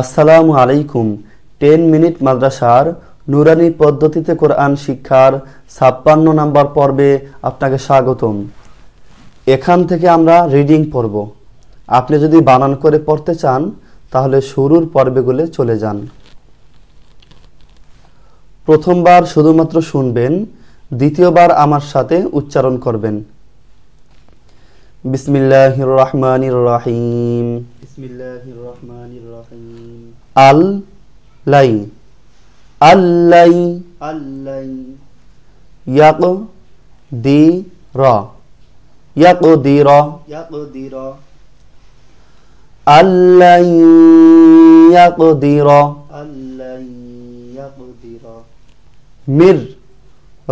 আসসালামু আলাইকুম। Ten minute মাদ্রাসার নুরানি পদ্ধতিতে কোরআন শিক্ষার ছাপ্পান্ন নাম্বার পর্বে আপনাকে স্বাগতম। এখান থেকে আমরা রিডিং পড়ব। আপনি যদি বানান করে পড়তে চান, তাহলে শুরুর পর্বেগুলো চলে যান। প্রথমবার শুধুমাত্র শুনবেন, দ্বিতীয়বার আমার সাথে উচ্চারণ করবেন। بسم الله الرحمن الرحيم بسم الله الرحمن الرحيم ال لي اللي اللي يقدر يقدر يقدر اللي يقدر اللي يقدر مر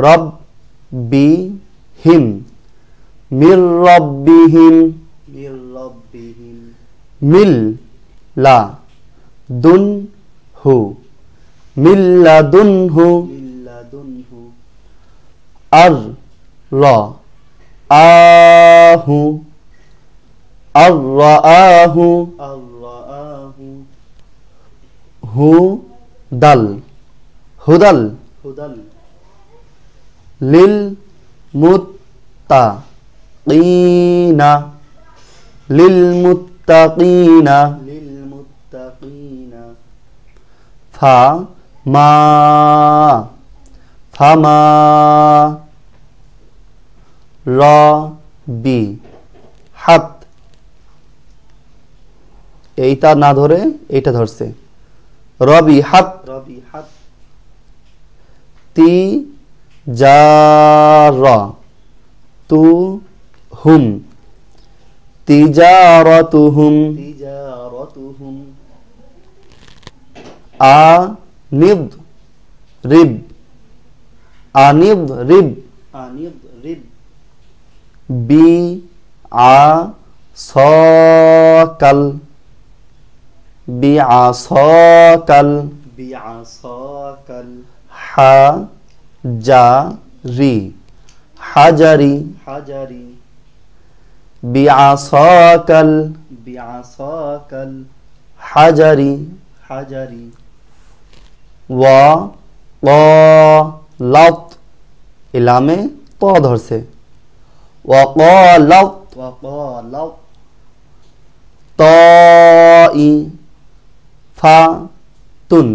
رب بهم মির রব্বিহিম মিল লা দুন হু মিল্লা দুন হু আর র আহু আর আহু আর আহু হু দাল হুদাল হুদাল লিল মুত্তা মুত্তাকিনা লিল মুত্তাকিনা লিল মুত্তাকিনা ফা মা বি হাত এইটা না ধরে এইটা ধরছে। রবি হাত রবি হাত। তি জার তু হুম। তিজারতুহুম। তিজারতুহুম। আ নিদ রিব। আনিদ রিব। আনিদ রিব। বি আ সকাল। বি আ সকাল। বি আ সকাল। হা জা রি। হাজারি। হাজারি। বিআসাকাল বিআসাকাল হাজারি হাজারি ওয়া লাত ইলামে ত ধরছে। ওয়া লাত ওয়া লাত তাই ফা তুন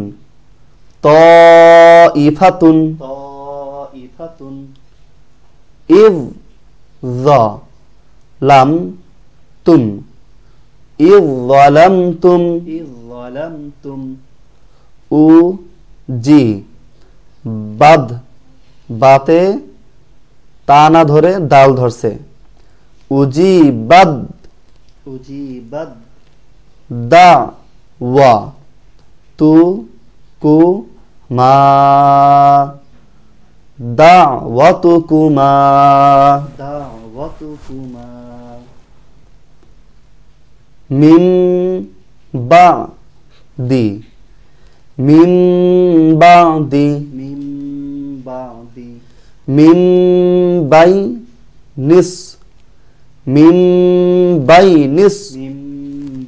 তাইফাতুন তাইফাতুন ইজ লাম তুম। ইজ যালামতুম ইজ যালামতুম উ জি। বাদ বাতে তা না ধরে দাল ধরছে। উজি বাদ। উজি বাদ। দা ওয়া। তু কু মা। দাওয়াতুকুমা দাওয়াতুকুমা মিন বাদি মিন বাদি মিন বাদি মিন বাই নিস। মিন বাই নিস। মিন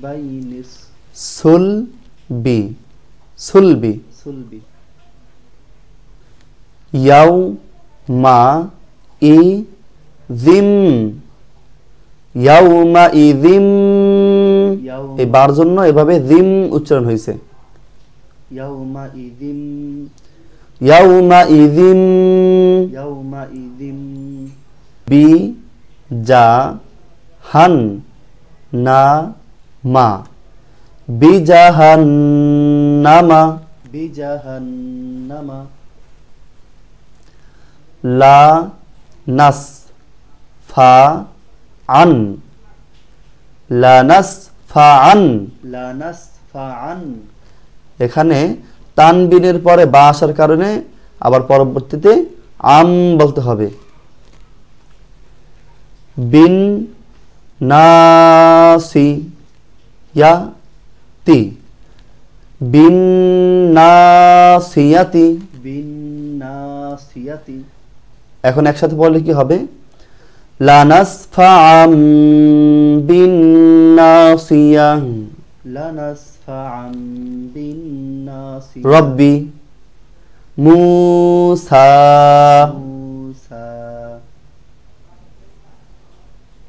বাই নিস। সুল বি সুলবি। সুলবি। ইয়াউ মা ই জিম। ইয়াউমা ইদিম এই বার জন্য এভাবে জিম উচ্চারণ হয়েছে। ইয়াউমা ইদিম ইয়াউমা ইদিম ইয়াউমা ইদিম বি যা হান না মা। বিজাহান্নামা বিজাহান্নামা লা নাস ফা আন। লা নাস ফা আন লা নাস ফা আন এখানে তানবিনের পরে বা আসার কারণে আবার পরবর্তীতে আম বলতে হবে। বিন নাসি ইয়া তি। বিন নাসিয়াতি। বিন নাসিয়াতি। এখন একসাথে বললে কি হবে? لنصفعا بالناصية. لنصفعا بالناصية. ربي موسى. موسى.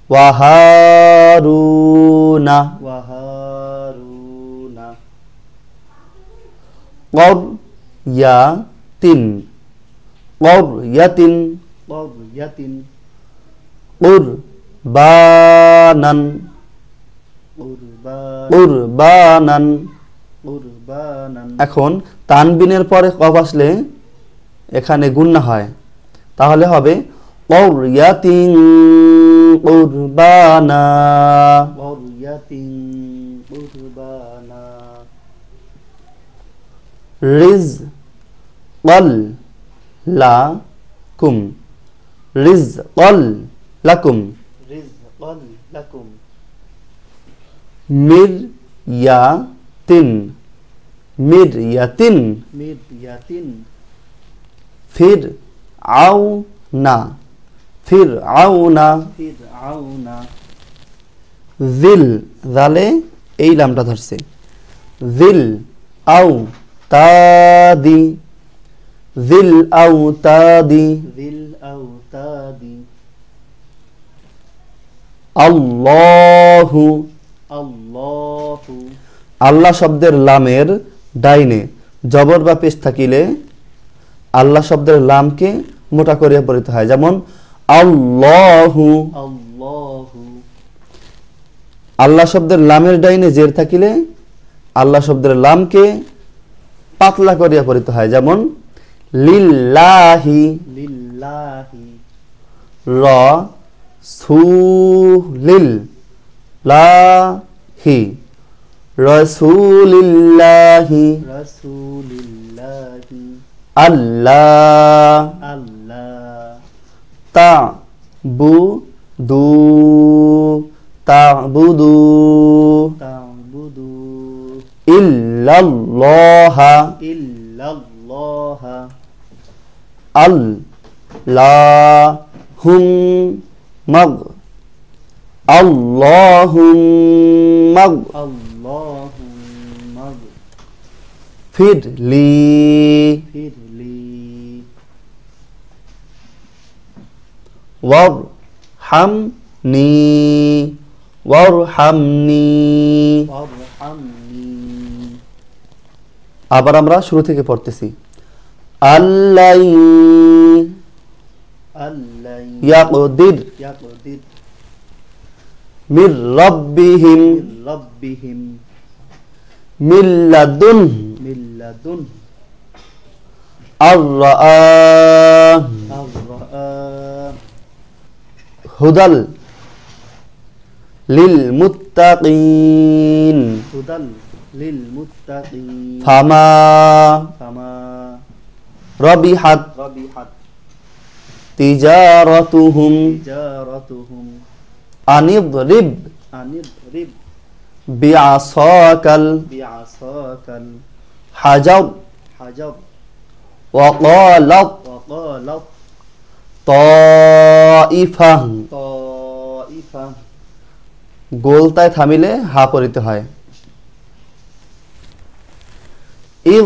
وهارون. وهارون. قرية. قرية. قرية. কুরবানান কুরবানান এখন তানবিনের পরে কফ আসলে এখানে গুন্না হয়। তাহলে হবে করিয়াতিং কুরবানা করিয়াতিং কুরবানা রিজ লা কুম রিজ লাকুম। মির ইয়া তিন মির ইয়া তিন মির ইয়া তিন ফির আও না। ফির আও না। ফির আও না। জিল জালে এই লামটা ধরছে। জিল আও তাদি জিল আও তাদি জিল আও তাদি আল্লাহু আল্লাহু আল্লাহ শব্দের লামের ডাইনে জবর বা পেশ থাকিলে আল্লাহ শব্দের লামকে মোটা করিয়া পড়িত হয়। যেমন আল্লাহু আল্লাহু আল্লাহ শব্দের লামের ডাইনে জের থাকিলে আল্লাহ শব্দের লামকে পাতলা করিয়া পড়িতে হয়। যেমন লিল্লাহি লিল্লাহি ল সুলিল লাহি রসুলিল্লাহি রসুলিল্লাহি আল্লাহ আল্লাহ তা বু দু তা তাবুদু তাবুদু ইল্লাল্লাহা ইল্লাল্লাহা আল লা হুম মাগ আল্লাহুম মাগ اللهم ফিরলি اغفر لي ওয়ারহামনি ওয়ারহামনি وارحمني আবার আমরা শুরু থেকে পড়তেছি আল্লাই يقدر يقدر من ربهم من ربهم من لدن من لدن الرأى الرأى هدى للمتقين هدى للمتقين فما فما ربحت ربحت তিজারতুহুম تجارتهم আনিদরিব أن اضرب বিআসাকাল بعصاك হাজার الحجر وقالت وقالت طائفة طائفة গোলতায় থামিলে হা পড়িতে হয় إذ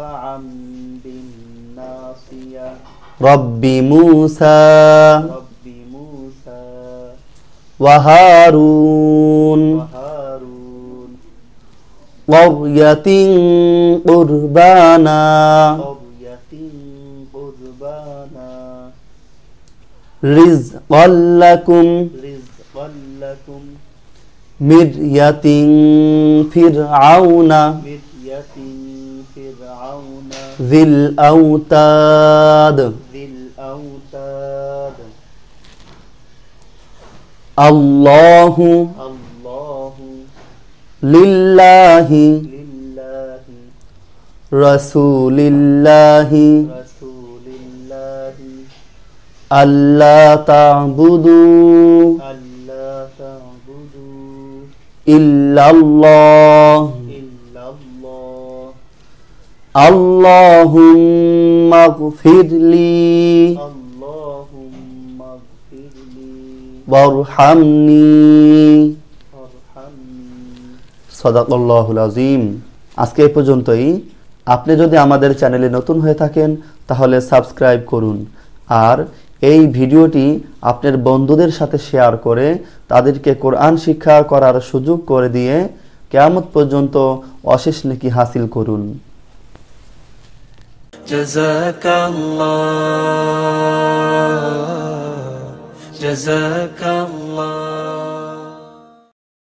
لنسفعا بالناصية. رب موسى. رب موسى. وهارون. وهارون. قرية قربانا. قرية قربانا. رزقا لكم. رزقا لكم. مرية فرعون. مرية فرعون ذي الأوتاد. ذي الأوتاد الله الله لله لله رسول الله رسول الله ألا تعبدوا ألا تعبدوا إلا الله. আল্লাহুম্মা গফিরলি اللهم اغفر لي ওয়ারহামনি وارحمني সদাকল্লাহুল আজিম আজকে এই পর্যন্তই আপনি যদি আমাদের চ্যানেলে নতুন হয়ে থাকেন তাহলে সাবস্ক্রাইব করুন আর এই ভিডিওটি আপনার বন্ধুদের সাথে শেয়ার করে তাদেরকে কোরআন শিক্ষা করার সুযোগ করে দিয়ে কেয়ামত পর্যন্ত অশেষ নেকি হাসিল করুন جزاك الله جزاك الله.